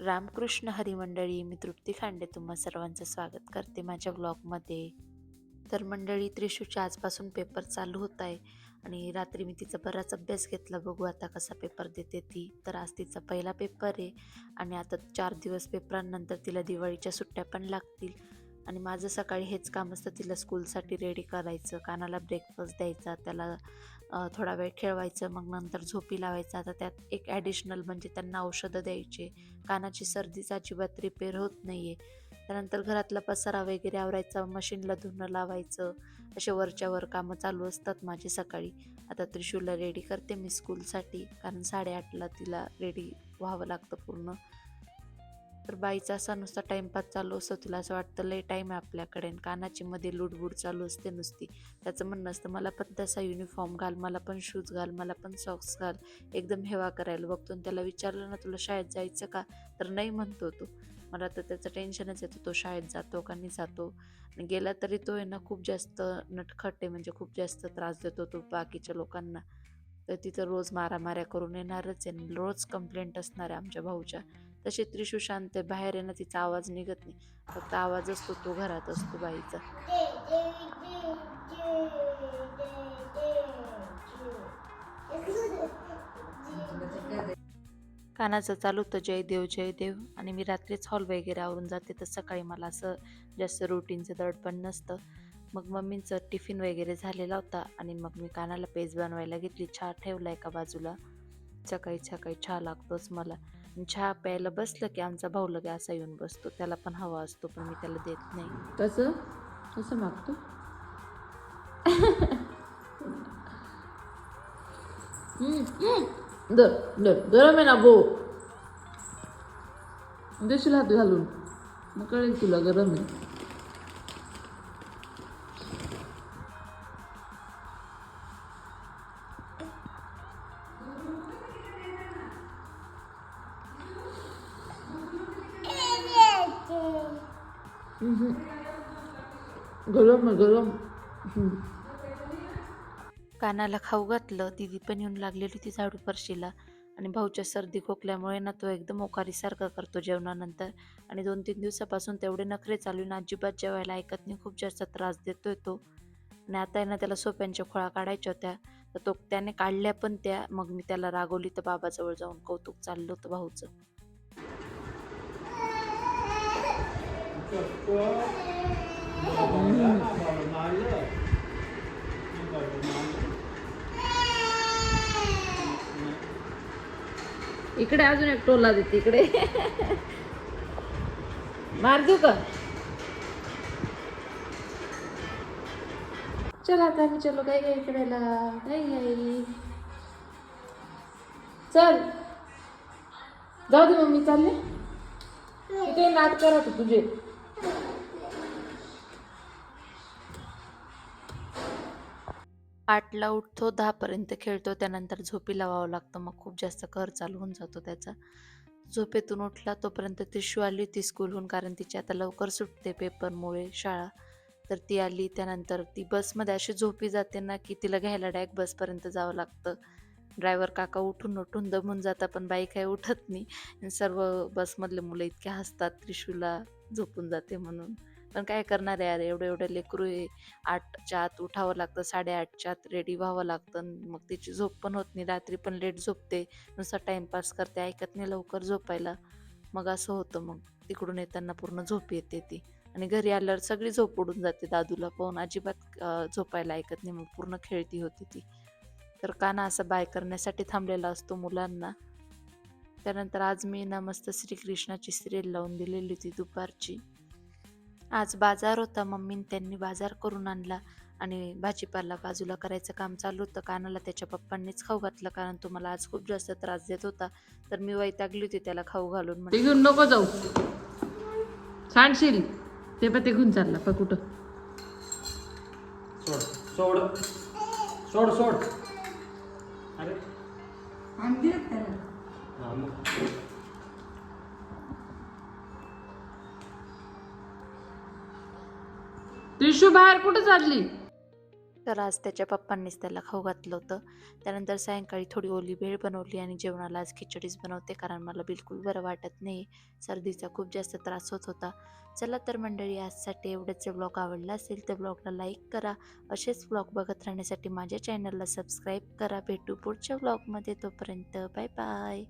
रामकृष्ण हरिमंडळी मी तृप्ती खांडे तुम्हा सर्वांचं स्वागत करते माझ्या ब्लॉगमध्ये. तर मंडळी त्रिशूच्या आजपासून पेपर चालू होत आहे आणि रात्री मी तिचा बराच अभ्यास घेतला. बघू आता कसा पेपर देते ती. तर आज तिचा पहिला पेपर आहे आणि आता चार दिवस पेपरांनंतर तिला दिवाळीच्या सुट्ट्या पण लागतील. आणि माझं सकाळी हेच काम असतं तिला स्कूलसाठी रेडी करायचं कानाला ब्रेकफास्ट द्यायचा त्याला थोडा वेळ खेळवायचं मग नंतर झोपी लावायचं. आता त्यात एक ॲडिशनल म्हणजे त्यांना औषधं द्यायचे. कानाची सर्दीचा अजिबात रिपेअर होत नाही आहे त्यानंतर घरातला पसारा वगैरे आवरायचा मशीनला धुणं लावायचं. असे वरच्या वर कामं चालू असतात माझी सकाळी. आता त्रिशूलला रेडी करते मी स्कूलसाठी कारण साडेआठला तिला रेडी व्हावं लागतं पूर्ण. तर बाईचा असा नुसता टाईमपास चालू असतो तुला असं वाटतं लय टाईम आहे आपल्याकडे कानाची मध्ये लुडबुड चालू असते नुसती. त्याचं म्हणणं असतं मला पण तसा युनिफॉर्म घाल मला पण शूज घाल मला पण सॉक्स घाल एकदम हेवा करायला बघतो त्याला विचारलं ना तुला शाळेत जायचं का? तर नाही म्हणतो तो. मला तर त्याचं टेन्शनच येतं तो शाळेत जातो का नाही जातो? आणि गेला तरी तो आहे ना खूप जास्त नटखट आहे म्हणजे खूप जास्त त्रास देतो तो बाकीच्या लोकांना. तर तिथं रोज मारामाऱ्या करून येणारच आहे आणि रोज कंप्लेंट असणार आहे आमच्या भाऊच्या. तशी त्रिशू शांत आहे बाहेर येणं तिचा आवाज निघत नाही. फक्त आवाज असतो तो घरात असतो बाईचा. कानाचं चालू होतं जय देव जय देव. आणि मी रात्रीच हॉल वगैरे आवरून जाते तर सकाळी मला असं जास्त रुटीनचं दडपण नसतं. मग मम्मींचं टिफिन वगैरे झालेला होता आणि मग मी कानाला पेज बनवायला घेतली. चहा ठेवला एका बाजूला. सकाळी सकाळी चहा लागतोच मला. चहा प्यायला बसलं की आमचा भाऊ लगे असा येऊन बसतो. त्याला पण हवा असतो पण मी त्याला देत नाही. कसं कसं मागतो? गरम आहे ना बो देशील हात घालून. मग कळेल तुला गरम आहे. Mm-hmm. गरम आहे गरम. कानाला खाऊ घातलं दिदी पण येऊन लागलेली होती झाडू फरशीला. आणि भाऊच्या सर्दी खोकल्यामुळे ना तो एकदम ओकारीसारखा करतो जेवणानंतर. आणि दोन तीन दिवसापासून तेवढे नखरे चालू आणि अजिबात जेवायला ऐकत नाही खूप जास्त त्रास देतोय तो. आणि आता आहे ना त्याला सोप्यांच्या खोळा काढायच्या होत्या. तर तो त्याने काढल्या पण त्या मग मी त्याला रागवली तर बाबाजवळ जाऊन कौतुक चाललं होतं भाऊचं. इकडे अजून एक टोला देते इकडे. मार देऊ का? चला आता मी चलो काय काय इकडेला नाही काय? चल. जाऊ दे मम्मी चालले. तिथे नाट करत तुझे. आठला उठतो दहापर्यंत खेळतो त्यानंतर झोपी लावावं लागतं. मग खूप जास्त कर चालू होऊन जातो त्याचा. झोपेतून उठला तोपर्यंत तिशू आली ती स्कूलहून कारण तिची आता लवकर सुटते पेपरमुळे शाळा. तर ती आली त्यानंतर ती बसमध्ये अशी झोपी जाते ना की तिला घ्यायला डायरेक्ट बसपर्यंत जावं लागतं. ड्रायव्हर काका उठून उठून दमून जातात पण बाई काही उठत नाही. सर्व बसमधले मुलं इतके हसतात त्रिशूला झोपून जाते म्हणून. पण काय करणार यार? एवढं एवढं लेकरू आहे. आठच्या आत उठावं लागतं साडेआठच्या आत रेडी व्हावं लागतं मग तिची झोप पण होत नाही. रात्री पण लेट झोपते. नुसता टाईमपास करते ऐकत नाही लवकर झोपायला. मग असं होतं मग. तिकडून येताना पूर्ण झोप येते ती. आणि घरी आल्यावर सगळी झोप उडून जाते दादूला. पाहून अजिबात झोपायला ऐकत नाही. मग पूर्ण खेळती होती ती. तर काना असं बाय करण्यासाठी थांबलेला असतो मुलांना. त्यानंतर आज मी ना मस्त श्रीकृष्णाची सिरियल लावून दिलेली होती दुपारची. आज बाजार होता. मम्मीन त्यांनी बाजार करून आणला आणि भाजीपाला बाजूला करायचं काम चालू होतं. कानाला त्याच्या पप्पांनीच खाऊ घातलं. कारण तो मला आज खूप जास्त त्रास देत होता. तर मी वैतागली होती त्याला खाऊ घालून ते म्हणजे घेऊन नको जाऊ. सांडशील ते पण ते घेऊन चालला. पण कुठं? सोड. सोड. सोड सोड. अरे. त्रिशू बाहेर कुठे चालली? तर आज त्याच्या पप्पांनीच त्याला खाऊ घातलं होतं. त्यानंतर सायंकाळी थोडी ओली भेळ बनवली आणि जेवणाला आज खिचडीच बनवते कारण मला बिलकुल बरं वाटत नाही. सर्दीचा खूप जास्त त्रास होत होता. चला तर मंडळी आजसाठी एवढंच. ब्लॉग आवडला असेल तर ब्लॉगला लाईक करा. असेच ब्लॉग बघत राहण्यासाठी माझ्या चॅनलला सबस्क्राईब करा. भेटू पुढच्या ब्लॉगमध्ये तोपर्यंत बाय बाय.